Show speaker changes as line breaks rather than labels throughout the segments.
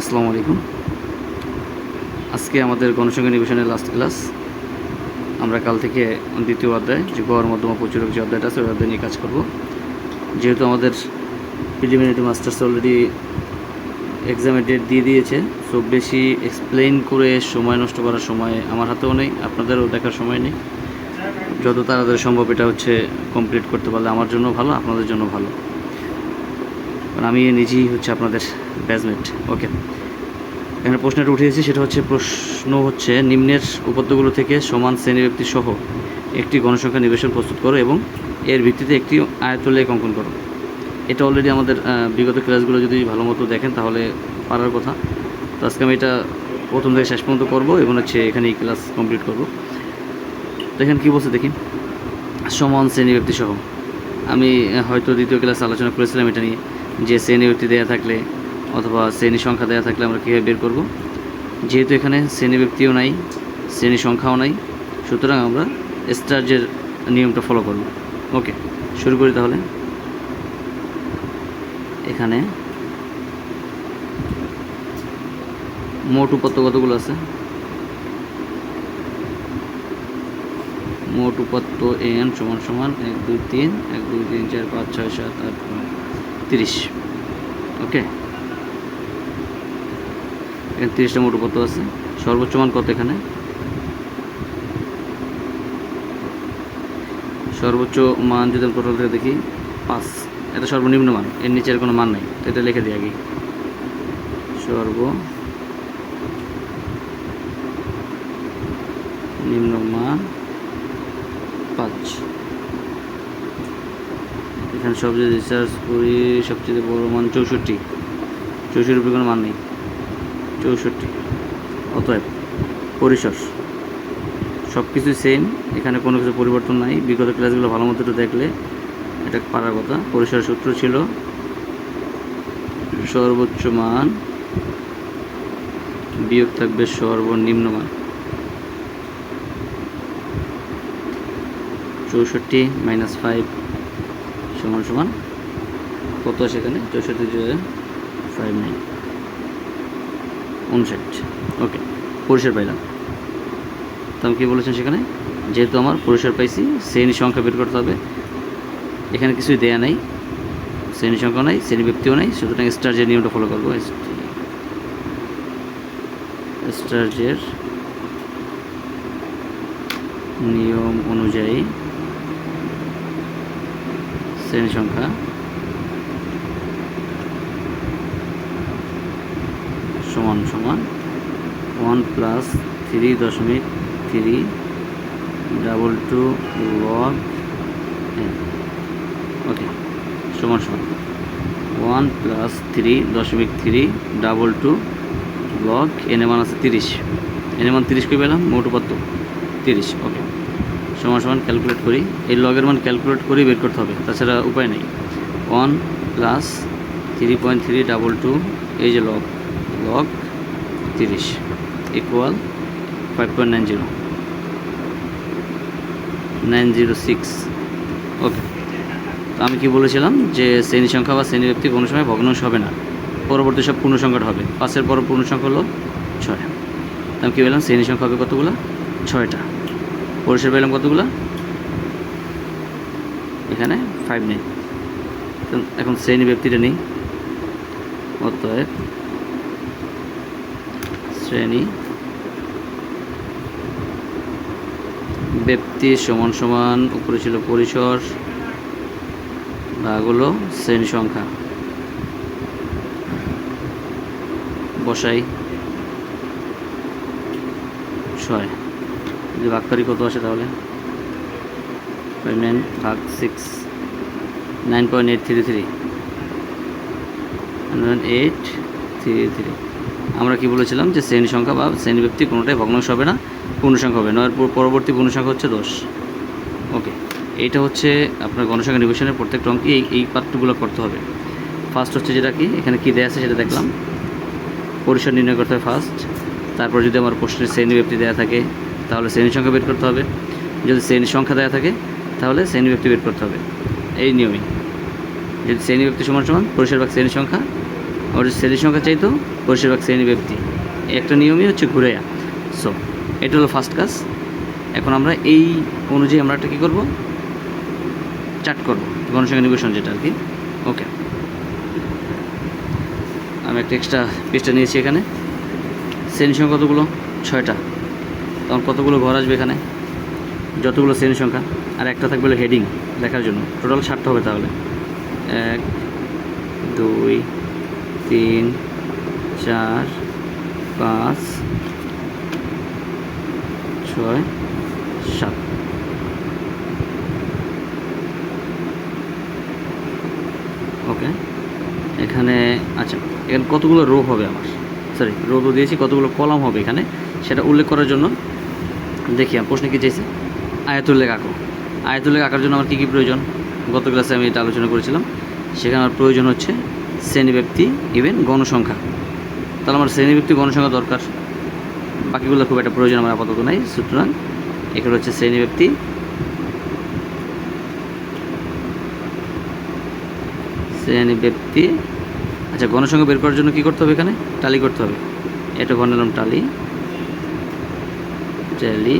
আসসালামু আলাইকুম আজকে আমাদের গণসংখ্যা নিবেশনের লাস্ট ক্লাস আমরা কাল থেকে দ্বিতীয় অধ্যায় যে গড় মধ্যমা প্রচুর যে অধ্যায়টা আছে ওই অধ্যায় নিয়ে কাজ করব যেহেতু আমাদের প্রিলিমিনারি মাস্টার্স অলরেডি এক্সামের ডেট দিয়ে দিয়েছে সো বেশি এক্সপ্লেন করে সময় নষ্ট করার সময় আমার হাতেও নেই আপনাদেরও দেখার সময় নেই যত তাড়াতাড়ি সম্ভব এটা হচ্ছে কমপ্লিট করতে পারলে আমার জন্য ভালো আপনাদের জন্য ভালো মানে আমি নিজেই হচ্ছে আপনাদের ব্যাচমেট ওকে এখানে প্রশ্নটা উঠিয়েছি সেটা হচ্ছে প্রশ্ন হচ্ছে নিম্নের উপত্যগুলো থেকে সমান ব্যক্তি সহ একটি গণসংখ্যা নিবেশন প্রস্তুত করো এবং এর ভিত্তিতে একটি আয়তলেখ অঙ্কন করো এটা অলরেডি আমাদের বিগত ক্লাসগুলো যদি ভালো মতো দেখেন তাহলে পারার কথা তো আজকে আমি এটা প্রথম থেকে শেষ পর্যন্ত করবো এবং হচ্ছে এই ক্লাস কমপ্লিট করব তো এখানে কী বলছে দেখি সমান ব্যক্তি সহ আমি হয়তো দ্বিতীয় ক্লাসে আলোচনা করেছিলাম এটা নিয়ে যে শ্রেণীবৃত্তি দেওয়া থাকলে অথবা শ্রেণী সংখ্যা দেওয়া থাকলে আমরা কীভাবে বের করব যেহেতু এখানে শ্রেণীবৃত্তিও নাই শ্রেণী সংখ্যাও নাই সুতরাং আমরা স্টার্জের নিয়মটা ফলো করব ওকে শুরু করি তাহলে এখানে মোট উপাত্ত কতগুলো আছে মোট উপাত্ত এন সমান সমান এক দুই তিন এক দুই তিন চার পাঁচ ছয় সাত আট নয় তিরিশ ওকে এখানে তিরিশটা মোটর কত আছে সর্বোচ্চ মান কত এখানে সর্বোচ্চ মান যদি আমি থেকে দেখি পাঁচ এটা সর্বনিম্ন মান এর আর কোনো মান নাই তো এটা লিখে দিই আগে সর্ব নিম্ন মান সব যদি রিসার্চ করি সবচেয়ে বড় মান চৌষট্টি চৌষট্টি উপরে কোনো মান নেই চৌষট্টি অতএব পরিসর সব কিছু সেম এখানে কোনো কিছু পরিবর্তন নাই বিগত ক্লাসগুলো ভালো মতো দেখলে এটা পারার কথা পরিসর সূত্র ছিল সর্বোচ্চ মান বিয়োগ থাকবে সর্বনিম্ন মান চৌষট্টি মাইনাস ফাইভ সমান সমান কত আছে এখানে চৌষট্টি হাজার ফাইভ নাইন উনষাট ওকে পুরুষের পাইলাম তো আমি কী বলেছেন সেখানে যেহেতু আমার পুরুষের পাইছি শ্রেণী সংখ্যা বের করতে হবে এখানে কিছুই দেয়া নাই শ্রেণী সংখ্যা নাই শ্রেণী ব্যক্তিও নাই সুতরাং স্টার্জের নিয়মটা ফলো করবো স্টার্জের নিয়ম অনুযায়ী শ্রেণী সংখ্যা সমান সমান ওয়ান প্লাস থ্রি দশমিক three double two log okay সমান সমান ওয়ান প্লাস থ্রি দশমিক থ্রি ডাবল টু লগ এনে মান আছে তিরিশ এনে মান তিরিশ কী পেলাম মোট উপাত্ত তিরিশ ওকে সমান সমান ক্যালকুলেট করি এই লগের মান ক্যালকুলেট করেই বের করতে হবে তাছাড়া উপায় নেই one plus three point three double two এই যে লগ লগ তিরিশ equal five point nine zero nine zero six okay তো আমি কি বলেছিলাম যে শ্রেণী সংখ্যা বা শ্রেণী ব্যক্তি কোনো সময় ভগ্নাংশ হবে না পরবর্তী সব পূর্ণ সংখ্যাটা হবে পাশের পর পূর্ণ সংখ্যা হলো ছয় আমি কী বললাম শ্রেণী সংখ্যা হবে কতগুলো ছয়টা পরিষেবা পেলাম কতগুলো এখানে ফাইভ নেই এখন শ্রেণী ব্যক্তিটা নেই অতএব শ্রেণী ব্যক্তি সমান সমান উপরে ছিল পরিসর ভাগ হলো শ্রেণী সংখ্যা বসাই ছয় যদি ভাগ করি কত আসে তাহলে নাইন ভাগ six nine point eight three three eight three three আমরা কি বলেছিলাম যে শ্রেণী সংখ্যা বা শ্রেণী ব্যক্তি কোনোটাই ভগ্নাংশ হবে না পূর্ণসংখ্যা হবে নয় পরবর্তী পূর্ণসংখ্যা হচ্ছে দশ ওকে এইটা হচ্ছে আপনার গণসংখ্যা নিবেশনের প্রত্যেক অঙ্কে এই এই পার্টগুলো করতে হবে ফার্স্ট হচ্ছে যেটা কি এখানে কী দেয়া আছে সেটা দেখলাম পরিসর নির্ণয় করতে হবে ফার্স্ট তারপর যদি আমার প্রশ্নের শ্রেণী ব্যক্তি দেওয়া থাকে তাহলে শ্রেণী সংখ্যা বের করতে হবে যদি শ্রেণী সংখ্যা দেওয়া থাকে তাহলে শ্রেণী ব্যক্তি বের করতে হবে এই নিয়মই যদি ব্যক্তি সমান সমান পুরুষের ভাগ শ্রেণী সংখ্যা আবার যদি শ্রেণী সংখ্যা চাইতো পুরুষের ভাগ ব্যক্তি একটা নিয়মই হচ্ছে ঘুরেয়া সো এটা হলো ফার্স্ট কাজ এখন আমরা এই অনুযায়ী আমরা একটা কী করবো চার্ট করবো গণসংখ্যা নিবেশন যেটা আর কি ওকে আমি একটা এক্সট্রা পেজটা নিয়েছি এখানে শ্রেণী সংখ্যা কতগুলো ছয়টা তখন কতগুলো ঘর আসবে এখানে যতগুলো শ্রেণী সংখ্যা আর একটা থাকবে হেডিং লেখার জন্য টোটাল ষাটটা হবে তাহলে এক দুই তিন চার পাঁচ ছয় সাত ওকে এখানে আচ্ছা এখানে কতগুলো রো হবে আমার সরি রো তো দিয়েছি কতগুলো কলাম হবে এখানে সেটা উল্লেখ করার জন্য দেখি প্রশ্ন কী চাইছে লেখ আঁকো লেখ আঁকার জন্য আমার কী কী প্রয়োজন গত ক্লাসে আমি এটা আলোচনা করেছিলাম সেখানে আমার প্রয়োজন হচ্ছে শ্রেণীব্যক্তি ইভেন গণসংখ্যা তাহলে আমার শ্রেণীব্যক্তি গণসংখ্যা দরকার বাকিগুলো খুব একটা প্রয়োজন আমার আপাতত নাই সুতরাং এখানে হচ্ছে শ্রেণীব্যক্তি শ্রেণীব্যক্তি আচ্ছা গণসংখ্যা বের করার জন্য কী করতে হবে এখানে টালি করতে হবে এটা গণালাম টালি টেলি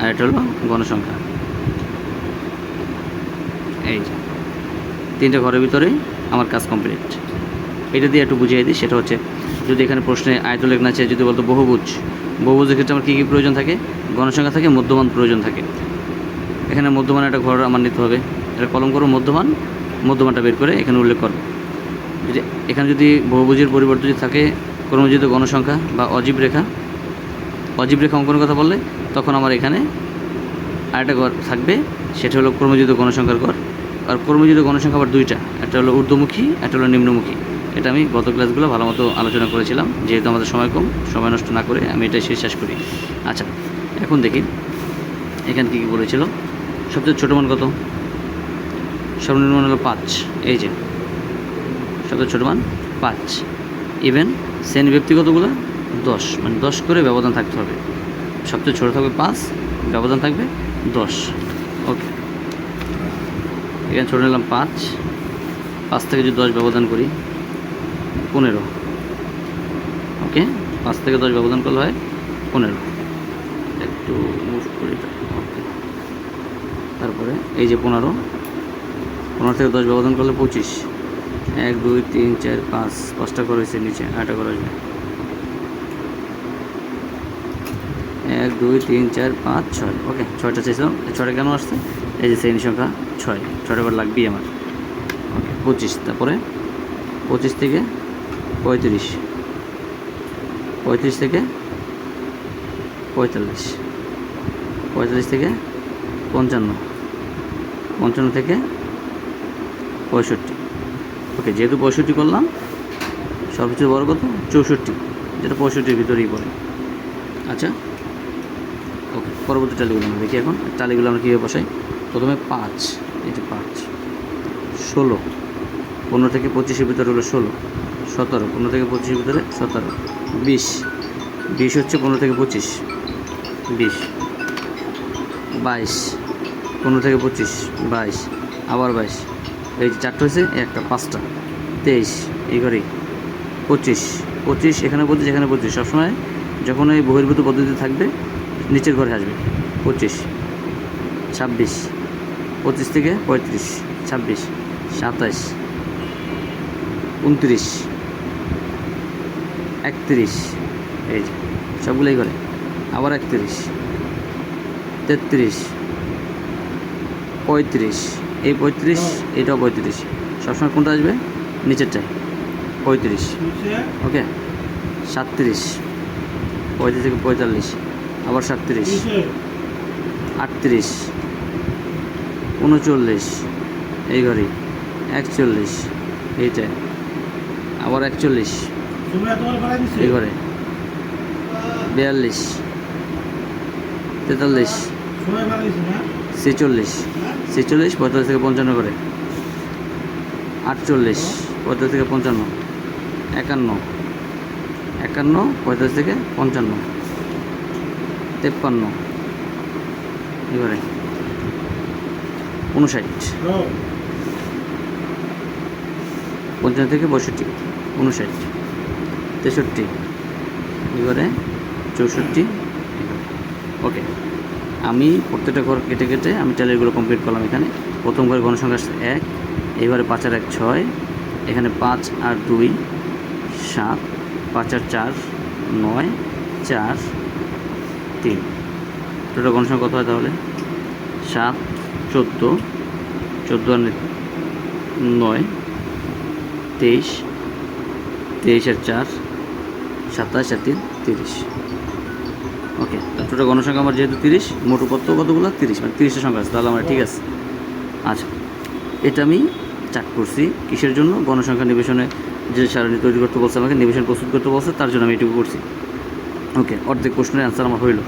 আর এটা হলো গণসংখ্যা এই যে তিনটা ঘরের ভিতরে আমার কাজ কমপ্লিট এটা দিয়ে একটু বুঝিয়ে দিই সেটা হচ্ছে যদি এখানে প্রশ্নে আয়তলেখ না চাই যদি বলতো বহুভুজ বহুভুজের ক্ষেত্রে আমার কী কী প্রয়োজন থাকে গণসংখ্যা থাকে মধ্যমান প্রয়োজন থাকে এখানে মধ্যমান একটা ঘর আমার নিতে হবে এটা কলম করো মধ্যমান মধ্যমানটা বের করে এখানে উল্লেখ করো যদি এখানে যদি বহুভুজের পরিবর্তন যদি থাকে ক্রমজিত গণসংখ্যা বা অজীব রেখা অজীব রেখা অঙ্কনের কথা বললে তখন আমার এখানে আরেকটা ঘর থাকবে সেটা হলো কর্মজিত গণসংখ্যার ঘর আর কর্মজিত গণসংখ্যা আবার দুইটা একটা হলো ঊর্ধ্বমুখী একটা হলো নিম্নমুখী এটা আমি গত ক্লাসগুলো ভালো মতো আলোচনা করেছিলাম যেহেতু আমাদের সময় কম সময় নষ্ট না করে আমি এটা শেষ শেষ করি আচ্ছা এখন দেখি এখান কী কী বলেছিল সবচেয়ে ছোটো মান কত সর্বনিম্ন হলো পাঁচ এই যে সবচেয়ে ছোটো মান পাঁচ ইভেন শ্রেণী ব্যক্তিগতগুলো দশ মানে দশ করে ব্যবধান থাকতে হবে সবচেয়ে ছোটো থাকবে পাঁচ ব্যবধান থাকবে দশ ওকে এখানে ছোটো নিলাম পাঁচ পাঁচ থেকে যদি দশ ব্যবধান করি পনেরো ওকে পাঁচ থেকে দশ ব্যবধান করলে হয় পনেরো একটু মুভ করি ওকে তারপরে এই যে পনেরো পনেরো থেকে দশ ব্যবধান করলে পঁচিশ এক দুই তিন চার পাঁচ পাঁচটা করে হয়েছে নিচে আটটা করে হয়েছে এক দুই তিন চার পাঁচ ছয় ওকে ছয়টা চেয়েছিলাম ছয়টা কেন আসছে এই যে শ্রেণী সংখ্যা ছয় ছয়টা বার লাগবেই আমার ওকে পঁচিশ তারপরে পঁচিশ থেকে পঁয়ত্রিশ পঁয়ত্রিশ থেকে পঁয়তাল্লিশ পঁয়তাল্লিশ থেকে পঞ্চান্ন পঞ্চান্ন থেকে পঁয়ষট্টি ওকে যেহেতু পঁয়ষট্টি করলাম সবকিছু বড় কত চৌষট্টি যেটা পঁয়ষট্টির ভিতরেই পড়ে আচ্ছা ওকে পরবর্তী টালিগুলো আমরা দেখি এখন টালিগুলো আমরা কীভাবে বসাই প্রথমে পাঁচ যে পাঁচ ষোলো পনেরো থেকে পঁচিশের ভিতরে হলো ষোলো সতেরো পনেরো থেকে পঁচিশের ভিতরে সতেরো বিশ বিশ হচ্ছে পনেরো থেকে পঁচিশ বিশ বাইশ পনেরো থেকে পঁচিশ বাইশ আবার বাইশ এই যে চারটে হয়েছে একটা পাঁচটা তেইশ এই পঁচিশ পঁচিশ এখানে পঁচিশ এখানে পঁচিশ সবসময় যখন এই বহির্ভূত পদ্ধতি থাকবে নিচের ঘরে আসবে পঁচিশ ছাব্বিশ পঁচিশ থেকে পঁয়ত্রিশ ছাব্বিশ সাতাশ উনত্রিশ একত্রিশ এই যে সবগুলোই করে আবার একত্রিশ তেত্রিশ পঁয়ত্রিশ এই পঁয়ত্রিশ এটাও পঁয়ত্রিশ সবসময় কোনটা আসবে নিচেরটায় পঁয়ত্রিশ ওকে সাতত্রিশ পঁয়ত্রিশ থেকে পঁয়তাল্লিশ আবার সাতত্রিশ আটত্রিশ উনচল্লিশ এই ঘরে একচল্লিশ এইটা আবার একচল্লিশ এই ঘরে বিয়াল্লিশ তেতাল্লিশ ছেচল্লিশ ছেচল্লিশ পঁয়তাল্লিশ থেকে পঞ্চান্ন করে আটচল্লিশ পঁয়তাল্লিশ থেকে পঞ্চান্ন একান্ন একান্ন পঁয়তাল্লিশ থেকে পঞ্চান্ন তেপ্পান্ন এবারে উনষাট পঞ্চান্ন থেকে বয়ষট্টি উনষাট তেষট্টি এবারে চৌষট্টি ওকে আমি প্রত্যেকটা ঘর কেটে কেটে আমি ট্যালিগুলো কমপ্লিট করলাম এখানে প্রথম ঘরের গণসংখ্যা এক এবারে পাঁচ আর এক ছয় এখানে পাঁচ আর দুই সাত পাঁচ আর চার নয় চার তিন টোটাল গণসংখ্যা কত হয় তাহলে সাত চোদ্দ চোদ্দো আর নয় তেইশ তেইশ আর চার সাতাশ আর তিন তিরিশ ওকে টোটাল গণসংখ্যা আমার যেহেতু তিরিশ মোট কত কতগুলো তিরিশ মানে তিরিশটা সংখ্যা আছে তাহলে আমার ঠিক আছে আচ্ছা এটা আমি চাক করছি কিসের জন্য গণসংখ্যা নিবেশনে যে সারণী তৈরি করতে বলছে আমাকে নিবেশন প্রস্তুত করতে বলছে তার জন্য আমি এটুকু করছি ওকে অর্ধেক প্রশ্নের অ্যান্সার আমার হইল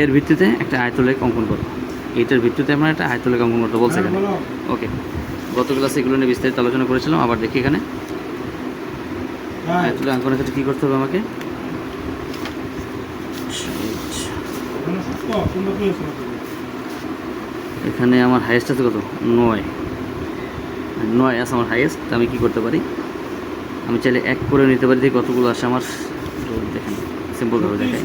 এর ভিত্তিতে একটা আয়তলেখ অঙ্কন করো এইটার ভিত্তিতে আমরা একটা আয়তলেখ অঙ্কন করতে বলছি এখানে ওকে হ্যাঁ, গত ক্লাসে এগুলো নিয়ে বিস্তারিত আলোচনা করেছিলাম আবার দেখি এখানে হ্যাঁ। আয়তলেখ অঙ্কনের ক্ষেত্রে কী করতে হবে আমাকে এখানে আমার হাইয়েস্ট আছে কত নয় নয় আছে আমার হাইয়েস্ট আমি কি করতে পারি আমি চাইলে এক করে নিতে পারি দেখি কতগুলো আসে আমার দেখেন সিম্পল ভাবে দেখাই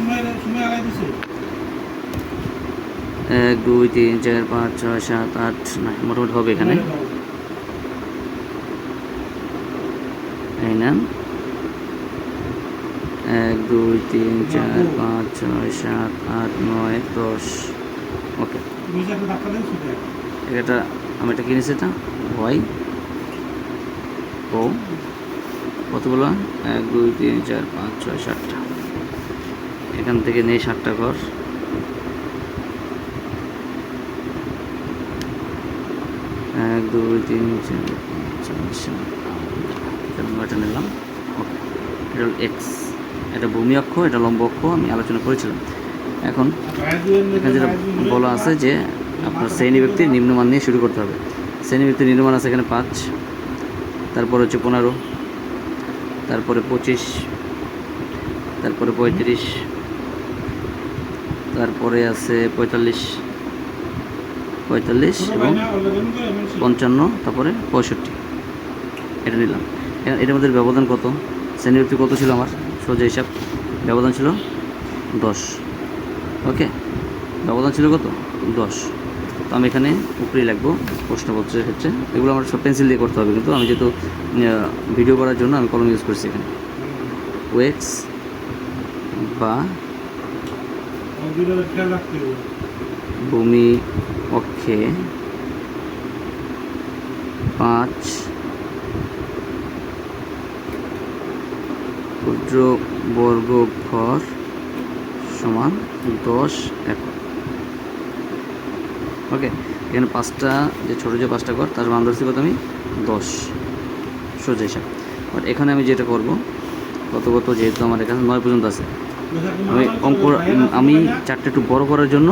এক দুই তিন চার পাঁচ ছয় সাত আট নয় মোটামুটি হবে এখানে এই এক দুই তিন চার পাঁচ ছয় সাত আট নয় দশ ওকে এটা আমি এটা কিনেছি এটা ওয়াই ও কত এক দুই তিন চার পাঁচ ছয় সাতটা এখান থেকে নেই সাতটা ঘর এক দুই তিন চার নিলাম এটা হল এক্স এটা ভূমি অক্ষ এটা লম্ব অক্ষ আমি আলোচনা করেছিলাম এখন এখানে যেটা বলা আছে যে আপনার শ্রেণী ব্যক্তির নিম্নমান নিয়ে শুরু করতে হবে শ্রেণী ব্যক্তির নিম্নমান আছে এখানে পাঁচ তারপর হচ্ছে পনেরো তারপরে পঁচিশ তারপরে পঁয়ত্রিশ তারপরে আছে পঁয়তাল্লিশ পঁয়তাল্লিশ এবং পঞ্চান্ন তারপরে পঁয়ষট্টি এটা নিলাম এটার মধ্যে ব্যবধান কত শ্রেণীবৃত্তি কত ছিল আমার সোজা হিসাব ব্যবধান ছিল দশ ওকে ব্যবধান ছিল কত দশ তো আমি এখানে উপরেই লাগবো প্রশ্নপত্রের ক্ষেত্রে এগুলো আমার সব পেন্সিল দিয়ে করতে হবে কিন্তু আমি যেহেতু ভিডিও করার জন্য আমি কলম ইউজ করছি এখানে ওয়েক্স বা ভূমি অক্ষে পাঁচ ক্ষুদ্র ঘর সমান দশ একক ওকে এখানে পাঁচটা যে ছোটো যে পাঁচটা ঘর তার মান ধরছি কত আমি দশ সোজা হিসাব এখানে আমি যেটা করব কত কত যেহেতু আমার এখানে নয় পর্যন্ত আছে আমি অঙ্ক আমি চারটে একটু বড় করার জন্য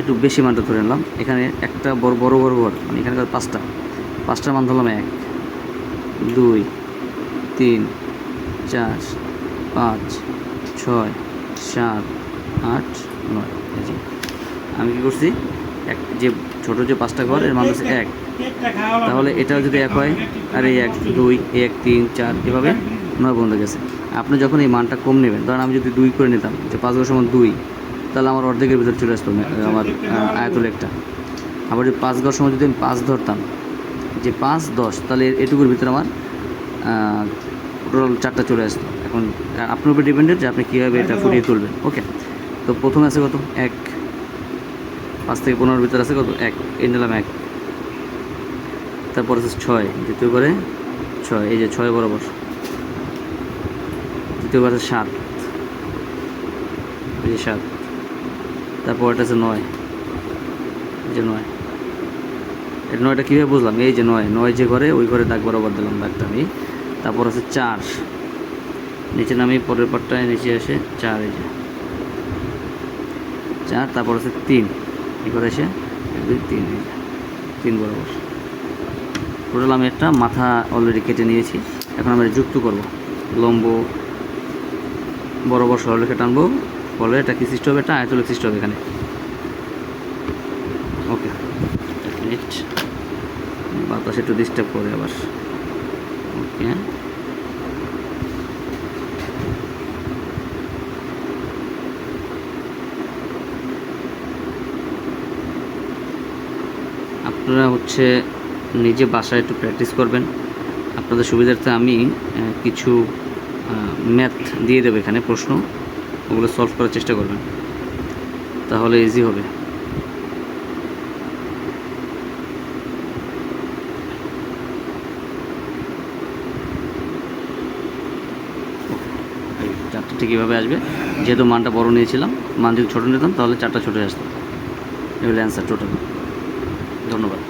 একটু বেশি মানটা ধরে নিলাম এখানে একটা বড় বড় বড় ঘর মানে এখানে পাঁচটা পাঁচটার মান ধরলাম এক দুই তিন চার পাঁচ ছয় সাত আট নয় আমি কী করছি এক যে ছোটো যে পাঁচটা ঘর এর মানুষ এক তাহলে এটাও যদি এক হয় আর এই এক দুই এক তিন চার এভাবে নয় বন্ধ গেছে আপনি যখন এই মানটা কম নেবেন ধরেন আমি যদি দুই করে নিতাম যে পাঁচ গজ সমান দুই তাহলে আমার অর্ধেকের ভিতরে চলে আসতো আমার আয়াতুল একটা আবার যদি পাঁচ গজ সময় যদি আমি পাঁচ ধরতাম যে পাঁচ দশ তাহলে এটুকুর ভিতরে আমার টোটাল চারটা চলে আসতো এখন আপনার উপর ডিপেন্ডেড যে আপনি কীভাবে এটা ফুটিয়ে তুলবেন ওকে তো প্রথমে আছে কত এক পাঁচ থেকে পনেরোর ভিতরে আছে কত এক এই নিলাম এক তারপর আছে ছয় দ্বিতীয় করে ছয় এই যে ছয় বরাবর দ্বিতীয় আছে সাত এই যে সাত তারপর এটা আছে নয় এই যে নয় এটা নয়টা কীভাবে বুঝলাম এই যে নয় নয় যে ঘরে ওই ঘরে দাগ বরাবর দিলাম দাগটা আমি তারপর আছে চার নিচে নামি পরের পারটায় নিচে আসে চার এই যে চার তারপর আছে তিন এই ঘরে এসে দুই তিন এই যে তিন বরাবর টোটাল আমি একটা মাথা অলরেডি কেটে নিয়েছি এখন আমরা যুক্ত করব লম্ব বরাবর সরলরেখা টানবো ফলে এটা কি সৃষ্টি হবে এটা আয়তলেখ সৃষ্টি হবে এখানে ওকে এক মিনিট বাতাস একটু ডিস্টার্ব করে আবার ওকে আপনারা হচ্ছে নিজে বাসায় একটু প্র্যাকটিস করবেন আপনাদের সুবিধার্থে আমি কিছু ম্যাথ দিয়ে দেবে এখানে প্রশ্ন ওগুলো সলভ করার চেষ্টা করবেন তাহলে ইজি হবে চারটে কীভাবে আসবে যেহেতু মানটা বড় নিয়েছিলাম মান যদি ছোটো নিতাম তাহলে চারটা ছোটো আসতো এগুলো অ্যান্সার টোটাল ধন্যবাদ